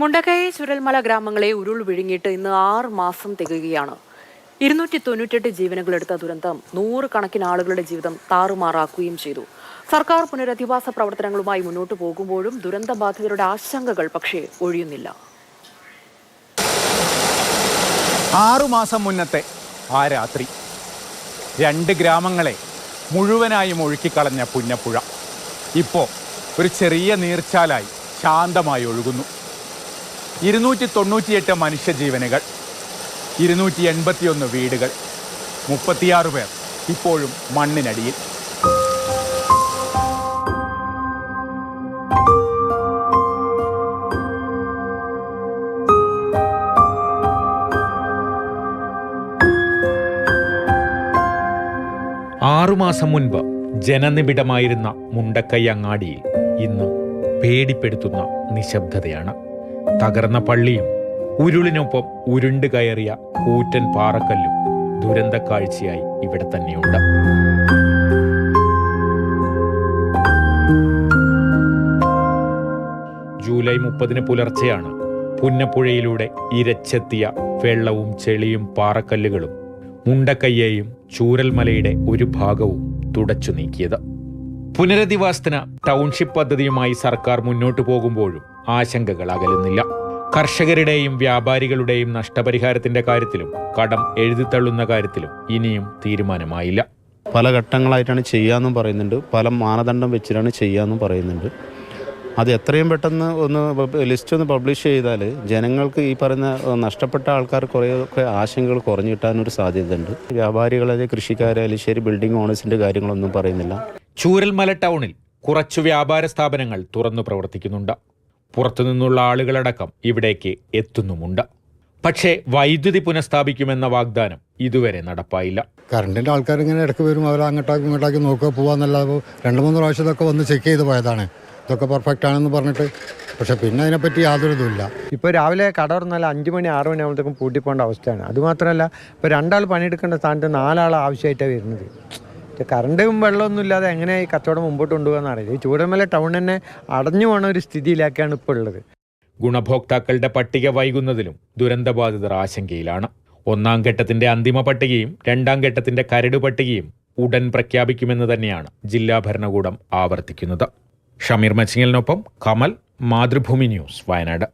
മുണ്ടക്കൈ ചുരൽമല ഗ്രാമങ്ങളെ ഉരുൾ വിഴുങ്ങിയിട്ട് ഇന്ന് ആറ് മാസം തികയുകയാണ്. ഇരുന്നൂറ്റി തൊണ്ണൂറ്റെട്ട് ജീവനുകളെടുത്ത ദുരന്തം നൂറുകണക്കിന് ആളുകളുടെ ജീവിതം താറുമാറാക്കുകയും ചെയ്തു. സർക്കാർ പുനരധിവാസ പ്രവർത്തനങ്ങളുമായി മുന്നോട്ട് പോകുമ്പോഴും ദുരന്തബാധിതരുടെ ആശങ്കകൾ പക്ഷേ ഒഴിയുന്നില്ല. ആറുമാസം മുന്നത്തെ ആ രാത്രി രണ്ട് ഗ്രാമങ്ങളെ മുഴുവനായും ഒഴുക്കിക്കളഞ്ഞ പുന്നപ്പുഴ. ഇപ്പോൾ ഒരു ചെറിയ നീർച്ചാലായി ശാന്തമായി ഒഴുകുന്നു. ഇരുന്നൂറ്റി തൊണ്ണൂറ്റിയെട്ട് മനുഷ്യജീവനുകൾ ഇരുന്നൂറ്റി എൺപത്തിയൊന്ന് വീടുകൾ മുപ്പത്തിയാറ് പേർ ഇപ്പോഴും മണ്ണിനടിയിൽ. ആറുമാസം മുൻപ് ജനനിബിഡമായിരുന്ന മുണ്ടക്കൈ അങ്ങാടിയിൽ ഇന്ന് പേടിപ്പെടുത്തുന്ന നിശബ്ദതയാണ്. തകർന്ന പള്ളിയും ഉരുളിനൊപ്പം ഉരുണ്ട് കയറിയ കൂറ്റൻ പാറക്കല്ലും ദുരന്ത കാഴ്ചയായി ഇവിടെ തന്നെയുണ്ട്. ജൂലൈ മുപ്പതിന് പുലർച്ചെയാണ് പുന്നപ്പുഴയിലൂടെ ഇരച്ചെത്തിയ വെള്ളവും ചെളിയും പാറക്കല്ലുകളും മുണ്ടക്കയ്യേയും ചൂരൽമലയുടെ ഒരു ഭാഗവും തുടച്ചു നീക്കിയത്. പുനരധിവാസത്തിന് ടൗൺഷിപ്പ് പദ്ധതിയുമായി സർക്കാർ മുന്നോട്ടു പോകുമ്പോഴും ആശങ്കകൾ അകലുന്നില്ല. കർഷകരുടെയും വ്യാപാരികളുടെയും നഷ്ടപരിഹാരത്തിന്റെ കാര്യത്തിലും കടം എഴുതിത്തള്ളുന്ന കാര്യത്തിലും ഇനിയും തീരുമാനമായില്ല. പല ഘട്ടങ്ങളായിട്ടാണ് ചെയ്യാമെന്നും പറയുന്നുണ്ട്. പല മാനദണ്ഡം വെച്ചിട്ടാണ് ചെയ്യാമെന്നും പറയുന്നുണ്ട്. അത് എത്രയും പെട്ടെന്ന് ഒന്ന് ലിസ്റ്റ് ഒന്ന് പബ്ലിഷ് ചെയ്താൽ ജനങ്ങൾക്ക് ഈ പറയുന്ന നഷ്ടപ്പെട്ട ആൾക്കാർ കുറേയൊക്കെ ആശങ്കകൾ കുറഞ്ഞു കിട്ടാനൊരു സാധ്യതയുണ്ട്. വ്യാപാരികളായാലും കൃഷിക്കാരായാലും ശരി ബിൽഡിംഗ് ഓണേഴ്സിന്റെ കാര്യങ്ങളൊന്നും പറയുന്നില്ല. ചൂരൽമല ടൗണിൽ കുറച്ചു വ്യാപാര സ്ഥാപനങ്ങൾ തുറന്നു പ്രവർത്തിക്കുന്നുണ്ട്. പുറത്തുനിന്നുള്ള ആളുകളടക്കം ഇവിടേക്ക് എത്തുന്നുമുണ്ട്. പക്ഷേ വൈദ്യുതി പുനഃസ്ഥാപിക്കുമെന്ന വാഗ്ദാനം ഇതുവരെ നടപ്പായില്ല. കറണ്ടിന്റെ ആൾക്കാർ ഇങ്ങനെ ഇടയ്ക്ക് വരും അവർ അങ്ങോട്ടാക്കി ഇങ്ങോട്ടാക്കി നോക്കുക പോവാന്നല്ലാതെ രണ്ട് മൂന്ന് പ്രാവശ്യം ഇതൊക്കെ വന്ന് ചെക്ക് ചെയ്ത് പോയതാണ്. ഇതൊക്കെ പെർഫെക്റ്റ് ആണെന്ന് പറഞ്ഞിട്ട്. പക്ഷെ പിന്നെ അതിനെപ്പറ്റി യാതൊരു ഇതുമില്ല. ഇപ്പോൾ രാവിലെ കട തുറന്നാൽ അഞ്ച് മണി ആറ് മണി ആകുമ്പോഴത്തേക്കും പൂട്ടിപ്പോണ്ട അവസ്ഥയാണ്. അതുമാത്രമല്ല ഇപ്പോൾ രണ്ടാൾ പണിയെടുക്കേണ്ട സ്ഥാനത്ത് നാലാൾ ആവശ്യമായിട്ടാണ് വരുന്നത്. കറണ്ടും വെള്ളമൊന്നും ഇല്ലാതെ എങ്ങനെ ഈ കച്ചവടം മുമ്പോട്ട് കൊണ്ടുപോകാന്നറിയില്ല ഈ ചൂടമല ടൗൺ തന്നെ അടഞ്ഞു പോണ ഒരു സ്ഥിതിയിലേക്കാണ് ഇപ്പോൾ ഉള്ളത്. ഗുണഭോക്താക്കളുടെ പട്ടിക വൈകുന്നതിലും ദുരന്തബാധിതർ ആശങ്കയിലാണ്. ഒന്നാം ഘട്ടത്തിന്റെ അന്തിമ പട്ടികയും രണ്ടാം ഘട്ടത്തിന്റെ കരട് പട്ടികയും ഉടൻ പ്രഖ്യാപിക്കുമെന്ന് തന്നെയാണ് ജില്ലാ ഭരണകൂടം ആവർത്തിക്കുന്നത്. ഷമീർ മച്ചിങ്ങലിനൊപ്പം കമൽ മാതൃഭൂമി ന്യൂസ് വയനാട്.